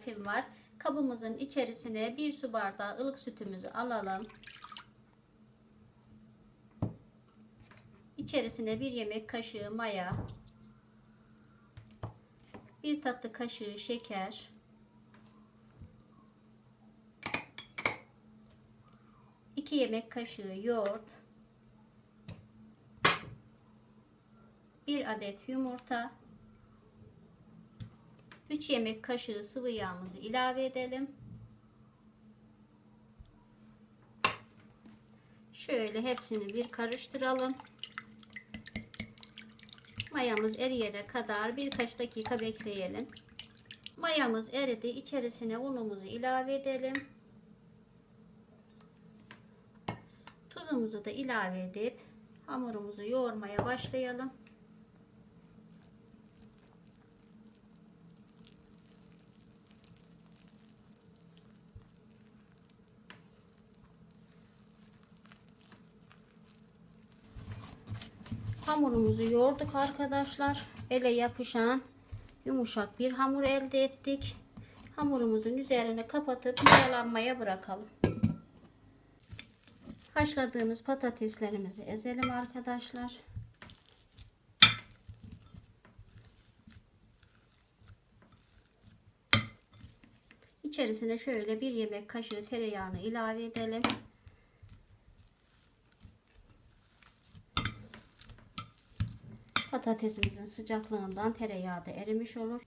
Tarifim var. Kabımızın içerisine bir su bardağı ılık sütümüzü alalım. İçerisine bir yemek kaşığı maya, bir tatlı kaşığı şeker, iki yemek kaşığı yoğurt, bir adet yumurta, 3 yemek kaşığı sıvı yağımızı ilave edelim. Şöyle hepsini bir karıştıralım. Mayamız eriyene kadar birkaç dakika bekleyelim. Mayamız eridi. İçerisine unumuzu ilave edelim. Tuzumuzu da ilave edip hamurumuzu yoğurmaya başlayalım. Hamurumuzu yoğurduk arkadaşlar. Ele yapışan yumuşak bir hamur elde ettik. Hamurumuzun üzerine kapatıp mayalanmaya bırakalım. Haşladığımız patateslerimizi ezelim arkadaşlar. İçerisine şöyle bir yemek kaşığı tereyağını ilave edelim. Patatesimizin sıcaklığından tereyağı da erimiş olur.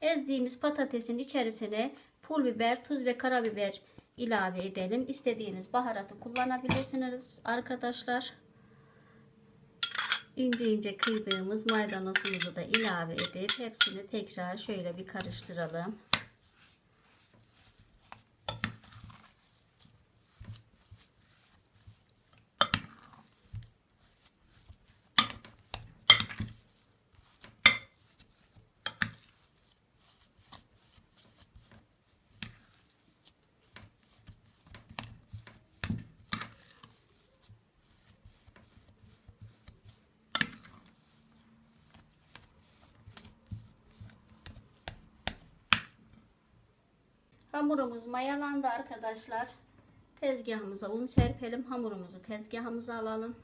Ezdiğimiz patatesin içerisine pul biber, tuz ve karabiber ilave edelim. İstediğiniz baharatı kullanabilirsiniz arkadaşlar ince ince kıydığımız maydanozumuzu da ilave edip hepsini tekrar şöyle bir karıştıralım. Hamurumuz mayalandı arkadaşlar. Tezgahımıza un serpelim. Hamurumuzu tezgahımıza alalım.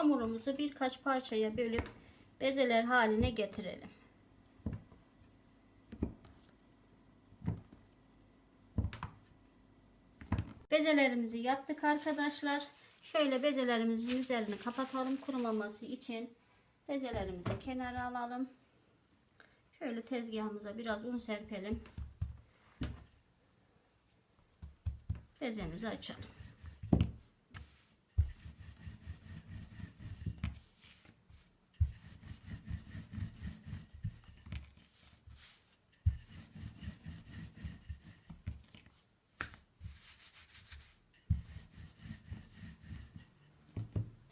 Hamurumuzu birkaç parçaya bölüp bezeler haline getirelim. Bezelerimizi yaptık arkadaşlar. Şöyle bezelerimizin üzerini kapatalım kurumaması için. Bezelerimizi kenara alalım. Şöyle tezgahımıza biraz un serpelim. Bezemizi açalım.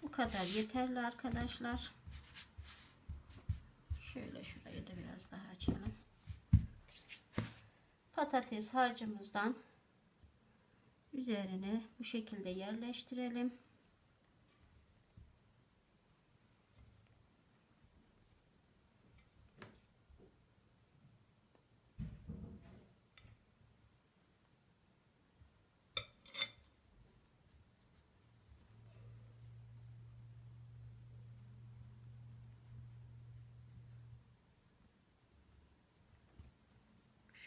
Bu kadar yeterli arkadaşlar. Şöyle şurayı da biraz daha açalım. Patates harcımızdan üzerine bu şekilde yerleştirelim.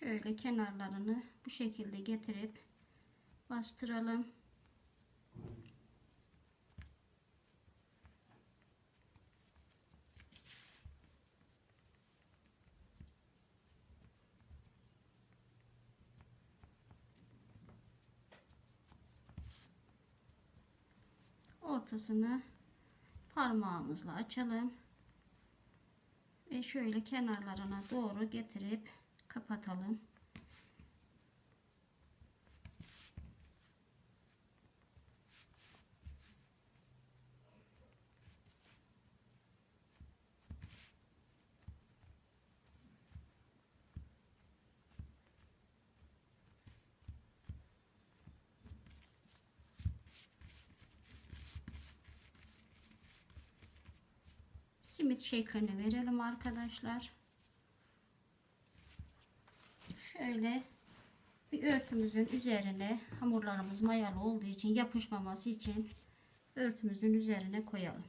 şöyle kenarlarını bu şekilde getirip bastıralım. ortasını parmağımızla açalım ve şöyle kenarlarına doğru getirip kapatalım. simit şeklini verelim arkadaşlar. Şöyle bir örtümüzün üzerine hamurlarımız mayalı olduğu için yapışmaması için örtümüzün üzerine koyalım.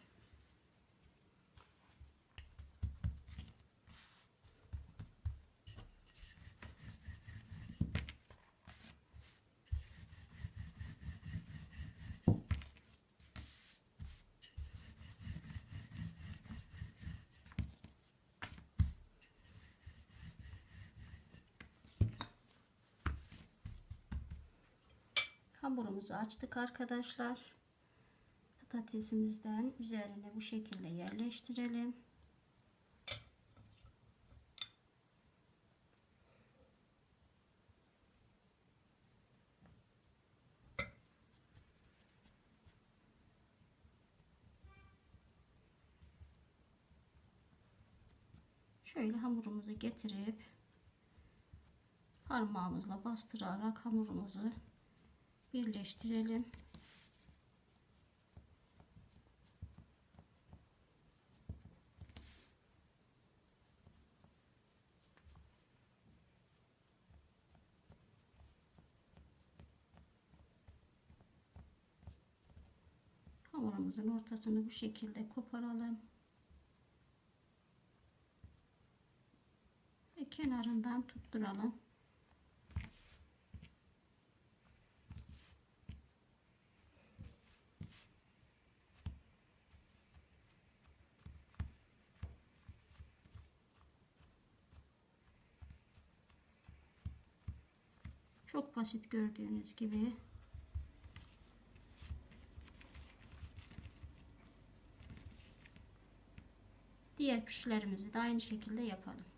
Hamurumuzu açtık arkadaşlar. Patatesimizden üzerine bu şekilde yerleştirelim. Şöyle hamurumuzu getirip parmağımızla bastırarak hamurumuzu birleştirelim. Hamurumuzun ortasını bu şekilde koparalım. Ve kenarından tutturalım. Çok basit gördüğünüz gibi. Diğer pişlerimizi de aynı şekilde yapalım.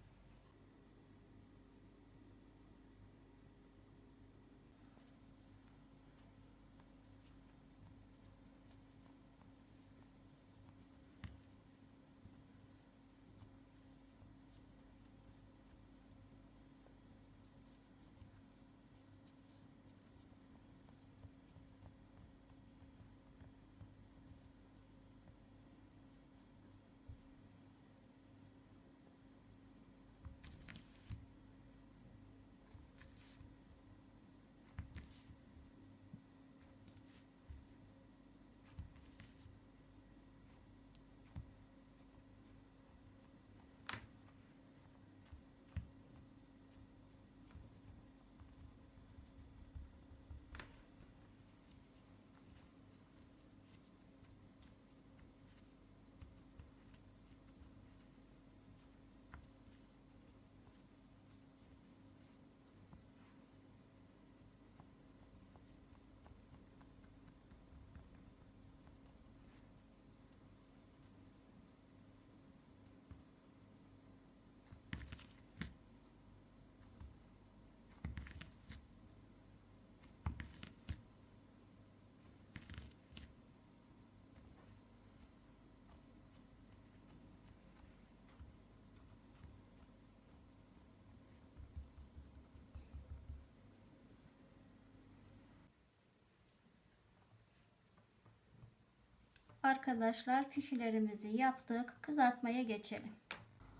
Arkadaşlar pişilerimizi yaptık. Kızartmaya geçelim.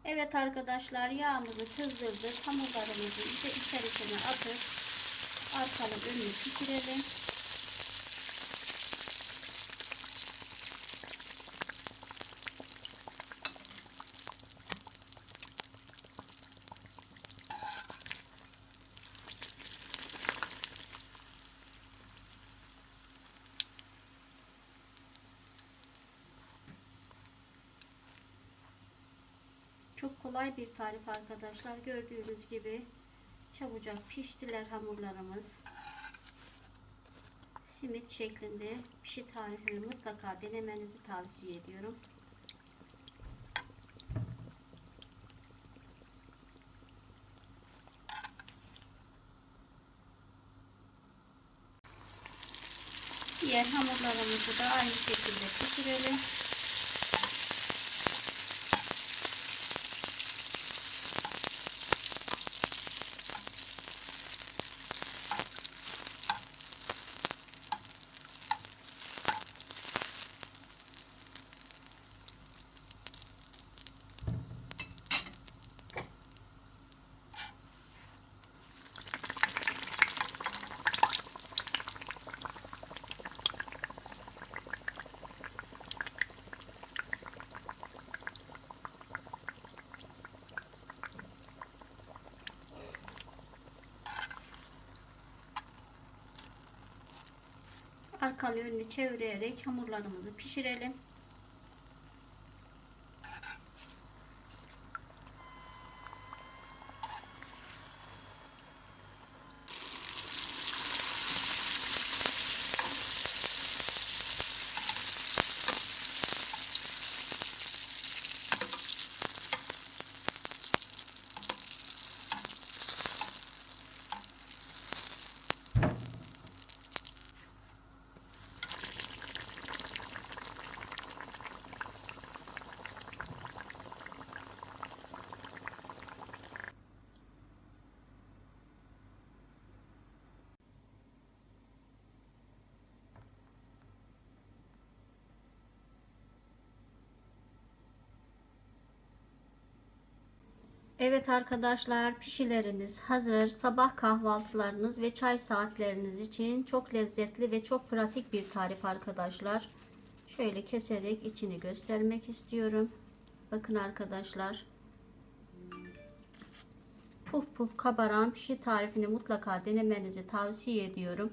Evet arkadaşlar yağımızı kızdırdık. Hamurlarımızı içerisine atıp arkalı önlü pişirelim. Çok kolay bir tarif arkadaşlar. Gördüğünüz gibi çabucak piştiler hamurlarımız. simit şeklinde pişi tarifimi mutlaka denemenizi tavsiye ediyorum. Diğer hamurlarımızı da aynı şekilde pişirelim. Arkalı yönünü çevirerek hamurlarımızı pişirelim. Evet arkadaşlar pişilerimiz hazır. Sabah kahvaltılarınız ve çay saatleriniz için çok lezzetli ve çok pratik bir tarif arkadaşlar. Şöyle keserek içini göstermek istiyorum. Bakın arkadaşlar. Puf puf kabaran pişi tarifini mutlaka denemenizi tavsiye ediyorum.